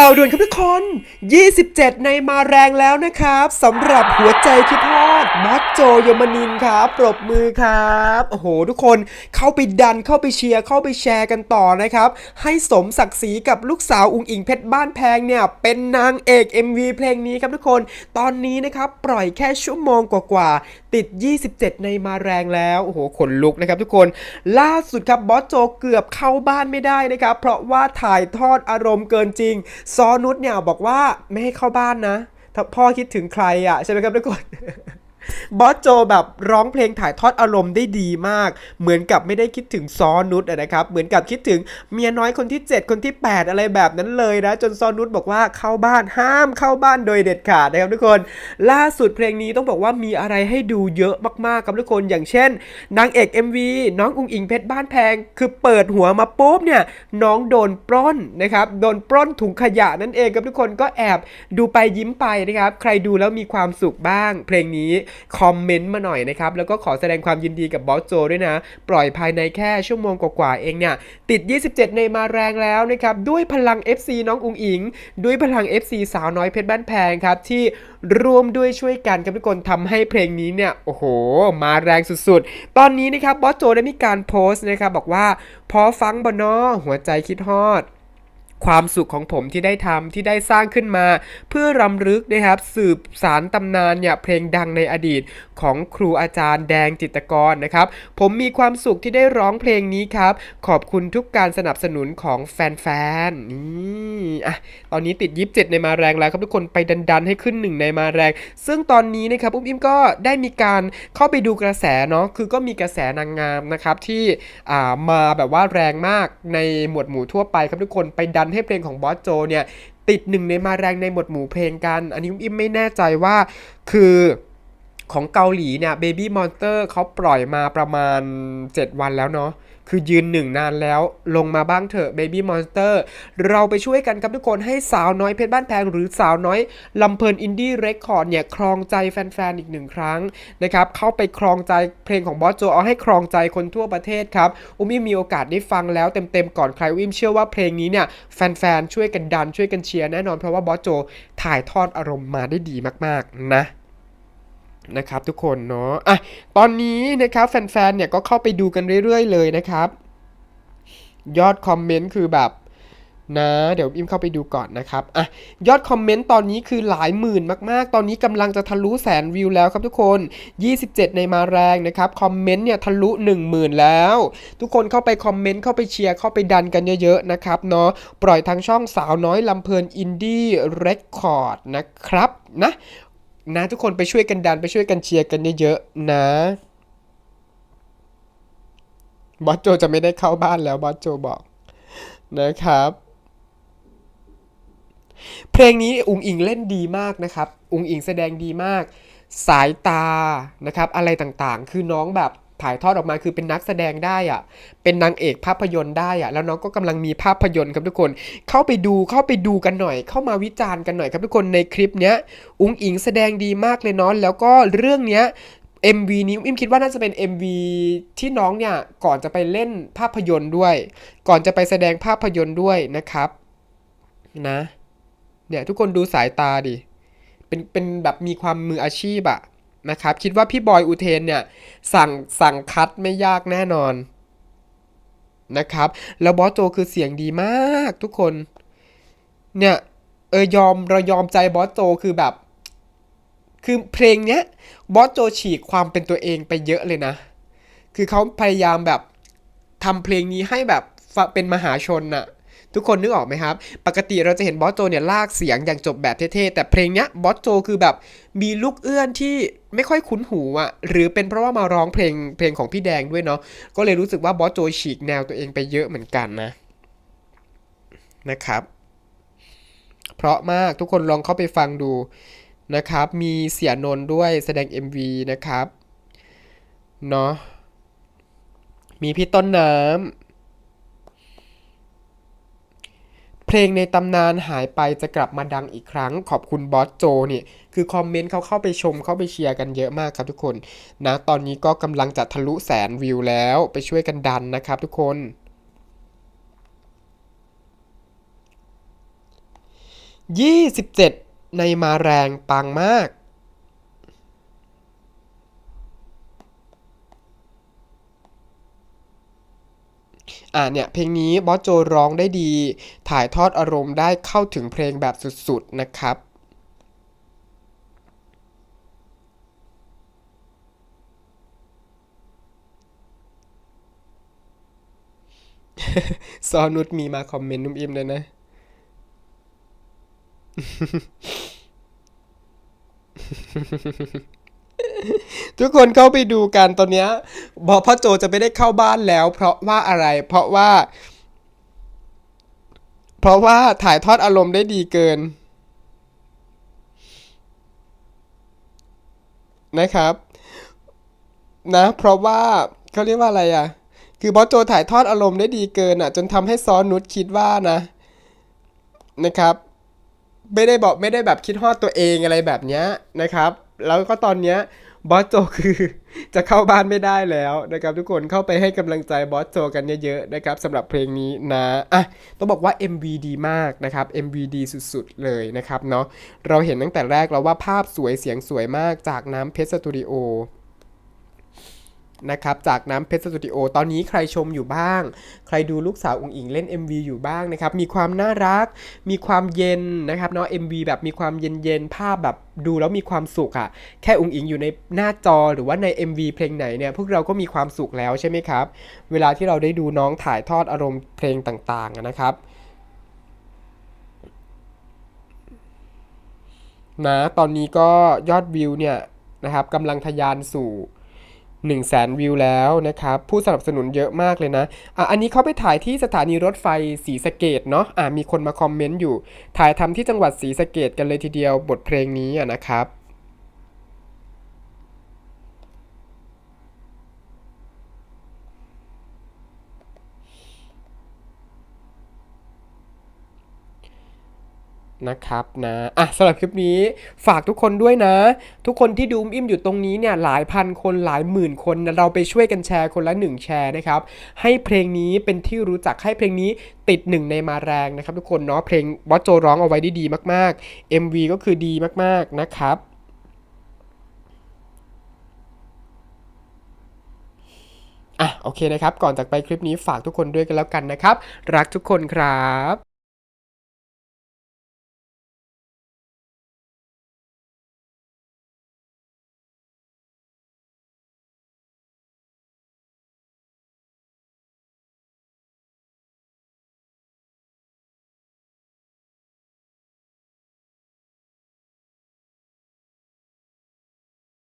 ข่าวด่วนครับทุกคน 27 ในมาแรงแล้วนะครับสำหรับหัวใจคิดทอดมอสโจยมานินครับปรบมือครับ โอ้โห ทุกคนเข้าไปดันเข้าไปเชียร์เข้าไปแชร์กันต่อนะครับ ให้สมศักดิ์ศรีกับลูกสาวอุงอิงเพชรบ้านแพงเนี่ย เป็นนางเอก MV เพลงนี้ครับทุกคน ตอนนี้นะครับปล่อยแค่ชั่วโมงกว่าๆติด 27 ในมาแรงแล้ว โอ้โหขนลุกนะครับทุกคน ล่าสุดครับบอสโจเกือบเข้าบ้านไม่ได้นะครับ เพราะว่าถ่ายทอดอารมณ์เกินจริงซอนุชเนี่ยบอกว่าไม่ให้เข้าบ้านนะถ้าพ่อคิดถึงใครอะใช่ไหมครับทุกคน บอสโจแบบร้องเพลงถ่ายทอดอารมณ์ได้ดีมาก เหมือนกับไม่ได้คิดถึงซอนุชนะครับ เหมือนกับคิดถึงเมียน้อยคนที่ 7 คนที่ 8 อะไรแบบนั้นเลยนะ จนซอนุชบอกว่าเข้าบ้านห้ามเข้าบ้านโดยเด็ดขาดนะครับทุกคน ล่าสุดเพลงนี้ต้องบอกว่ามีอะไรให้ดูเยอะมากๆครับทุกคนอย่างเช่น นางเอก MV น้องอุงอิงเพชรบ้านแพง คือเปิดหัวมาปุ๊บเนี่ยน้องโดนปล้นนะครับโดนปล้นถุงขยะนั่นเองครับทุกคนก็แอบดูไปยิ้มไปนะครับใครดูแล้วมีความสุขบ้าง เพลงนี้คอมเมนต์มาหน่อยนะครับ แล้วก็ขอแสดงความยินดีกับบอสโจด้วยนะ ปล่อยภายในแค่ชั่วโมงกว่าๆเองเนี่ย ติด 27 ในมาแรงแล้วนะครับ ด้วยพลัง FC น้องอุงอิง ด้วยพลัง FC สาวน้อยเพชรบ้านแพงครับ ที่ร่วมด้วยช่วยกันครับทุกคนทำให้เพลงนี้เนี่ย โอ้โห มาแรงสุดๆ ตอนนี้นะครับบอสโจได้มีการโพสต์นะครับบอกว่าพอฟังบนอหัวใจคิดฮอด ความสุขของผมที่ได้ทำที่ได้สร้างขึ้นมา เพื่อรำลึกนะครับสืบสารตำนานเนี่ยเพลงดังในอดีตของครูอาจารย์แดงจิตกรนะครับ ผมมีความสุขที่ได้ร้องเพลงนี้ครับ ขอบคุณทุกการสนับสนุนของแฟนๆนี่อะตอนนี้ติด27ในมาแรงแล้วครับทุกคนไปดันๆให้ขึ้นหนึ่งในมาแรง ซึ่งตอนนี้นะครับอุ้มอิ่มก็ได้มีการเข้าไปดูกระแสเนาะคือก็มีกระแสนางงามนะครับที่อ่ามาแบบว่าแรงมากในหมวดหมู่ทั่วไปครับทุกคนไปดันให้เพลงของบอสโจเนี่ยติดหนึ่งในมาแรงในหมวดหมู่เพลงกัน อันนี้อิ่มไม่แน่ใจว่าคือของเกาหลีเนี่ย Baby Monster เขาปล่อยมาประมาณ 7 วันแล้วเนาะ คือยืนหนึ่งนานแล้ว ลงมาบ้างเถอะ Baby Monster เราไปช่วยกันครับทุกคนให้สาวน้อยเพชรบ้านแพงหรือสาวน้อยลำเพลินอินดี้เรคคอร์ดเนี่ยครองใจแฟนๆ อีกหนึ่งครั้งนะครับเข้าไปครองใจเพลงของบอสโจเอาให้ครองใจคนทั่วประเทศครับ อุ้มอีมีโอกาสได้ฟังแล้วเต็มๆ ก่อนใครอุ้มอิ่มเชื่อว่าเพลงนี้เนี่ยแฟนๆ ช่วยกันดันช่วยกันเชียร์แน่นอนเพราะว่าบอสโจถ่ายทอดอารมณ์มาได้ดีมากๆนะ นะครับทุกคนเนาะอะตอนนี้นะครับแฟนๆเนี่ยก็เข้าไปดูกันเรื่อย ๆ เลยนะครับ ยอดคอมเมนต์คือแบบนะเดี๋ยวอิมเข้าไปดูก่อนนะครับอะยอดคอมเมนต์ตอนนี้คือหลายหมื่นมากๆ ตอนนี้กำลังจะทะลุแสนวิวแล้วครับทุกคน 27 ในมาแรงนะครับคอมเมนต์เนี่ยทะลุ 10,000 แล้ว ทุกคนเข้าไปคอมเมนต์เข้าไปเชียร์เข้าไปดันกันเยอะๆนะครับเนาะปล่อยทางช่องสาวน้อยลำเพลินอินดี้เรคคอร์ดนะครับนะ นะ ทุกคนไปช่วยกันดันไปช่วยกันเชียร์กันเยอะๆนะบอสโจจะไม่ได้เข้าบ้านแล้วบอสโจบอก นะครับ เพลงนี้อุงอิงเล่นดีมากนะครับ อุงอิงแสดงดีมาก สายตานะครับ อะไรต่างๆ คือน้องแบบ ถ่ายทอดออกมาคือเป็นนักแสดงได้อะเป็นนางเอกภาพยนตร์ได้อะแล้วน้องก็กำลังมีภาพยนตร์ครับทุกคน เข้าไปดูเข้าไปดูกันหน่อย เข้ามาวิจารณ์กันหน่อยครับทุกคนในคลิปเนี้ยอุ้งอิงแสดงดีมากเลยเนาะแล้วก็เรื่องเนี้ย MV นี้อิมคิดว่าน่าจะเป็น MV ที่น้องเนี่ย ก่อนจะไปเล่นภาพยนตร์ด้วย ก่อนจะไปแสดงภาพยนตร์ด้วยนะครับนะเนี่ยทุกคนดูสายตาดิเป็นเป็นแบบมีความมืออาชีพอะ นะครับ คิดว่าพี่บอยอุเทนเนี่ยสั่งสั่งคัดไม่ยากแน่นอนนะครับแล้วบอสโจคือเสียงดีมากทุกคน เนี่ยเออยอมเรายอมใจบอสโจคือแบบ คือเพลงเนี้ยบอสโจฉีกความเป็นตัวเองไปเยอะเลยนะ คือเขาพยายามแบบทำเพลงนี้ให้แบบเป็นมหาชนน่ะ ทุกคนนึกออกไหมครับ ปกติเราจะเห็นบอสโจเนี่ยลากเสียงอย่างจบแบบเท่ๆ แต่เพลงเนี้ยบอสโจคือแบบมีลูกเอื้อนที่ไม่ค่อยคุ้นหูอะ หรือเป็นเพราะว่ามาร้องเพลงเพลงของพี่แดงด้วยเนาะ ก็เลยรู้สึกว่าบอสโจฉีกแนวตัวเองไปเยอะเหมือนกันนะ นะครับ เพราะมากทุกคนลองเข้าไปฟังดูนะครับ มีเสียนนด้วยแสดง MV นะครับ เนาะ มีพี่ต้นน้ำ เพลงในตำนานหายไปจะกลับมาดังอีกครั้ง ขอบคุณบอสโจเนี่ยคือคอมเมนต์เขาเข้าไปชมเข้าไปเชียร์กันเยอะมากครับทุกคนนะตอนนี้ก็กำลังจะทะลุแสนวิวแล้วไปช่วยกันดันนะครับทุกคน27ในมาแรงปังมาก อ่าเนี่ยเพลงนี้บอสโจร้องได้ดี ถ่ายทอดอารมณ์ได้เข้าถึงเพลงแบบสุดๆนะครับซอนุชมีมาคอมเมนต์นุ่มอิ่มเลยนะ ทุกคนเข้าไปดูกันตอนนี้บอกพ่อโจจะไม่ได้เข้าบ้านแล้ว เพราะว่าอะไร เพราะว่า เพราะว่าถ่ายทอดอารมณ์ได้ดีเกิน นะครับ นะ เพราะว่าเขาเรียกว่าอะไรอะ คือบอสโจถ่ายทอดอารมณ์ได้ดีเกินอะ จนทำให้ซอนุชคิดว่านะ นะครับไม่ได้บอกไม่ได้แบบคิดฮอดตัวเองอะไรแบบเนี้ยนะครับ แล้วก็ตอนเนี้ย บอสโจคือจะเข้าบ้านไม่ได้แล้วนะครับทุกคนเข้าไปให้กำลังใจบอสโจกันเยอะๆนะครับสำหรับเพลงนี้นะอะต้องบอกว่า MV ดีมากนะครับ MV ดีสุดๆเลยนะครับเนาะเราเห็นตั้งแต่แรกแล้วว่าภาพสวยเสียงสวยมากจากน้ำเพชรสตูดิโอ นะครับจากน้ำเพชรสตูดิโอตอนนี้ใครชมอยู่บ้าง ใครดูลูกสาวอุงอิงเล่น MV อยู่บ้างนะครับ มีความน่ารัก มีความเย็นนะครับเนาะ MV แบบมีความเย็นๆภาพแบบดูแล้วมีความสุขอะแค่อุงอิงอยู่ในหน้าจอหรือว่าใน MV เพลงไหนเนี่ยพวกเราก็มีความสุขแล้วใช่ไหมครับ เวลาที่เราได้ดูน้องถ่ายทอดอารมณ์เพลงต่างๆนะครับนะตอนนี้ก็ยอดวิวเนี่ยนะครับกำลังทะยานสู่ 1 0 0 0 0แสนวิวแล้วนะครับ ผู้สนับสนุนเยอะมากเลยนะอะอันนี้เขาไปถ่ายที่สถานีรถไฟสีสะเกดเนาะอะมีคนมาคอมเมนต์อยู่ ถ่ายทำที่จังหวัดสีสะเกดกันเลยทีเดียวบทเพลงนี้อะนะครับ นะครับนะอะสำหรับคลิปนี้ฝากทุกคนด้วยนะ ทุกคนที่ดูอิ่มอยู่ตรงนี้เนี่ยหลายพันคนหลายหมื่นคนนะเราไปช่วยกันแชร์คนละหนึ่งแชร์นะครับ ให้เพลงนี้เป็นที่รู้จักให้เพลงนี้ติดหนึ่งในมาแรงนะครับ ทุกคนเนาะเพลงบอสโจร้องเอาไว้ได้ดีมากๆ MV ก็คือดีมากๆนะครับอะโอเคนะครับ ก่อนจากไปคลิปนี้ฝากทุกคนด้วยกันแล้วกันนะครับ รักทุกคนครับ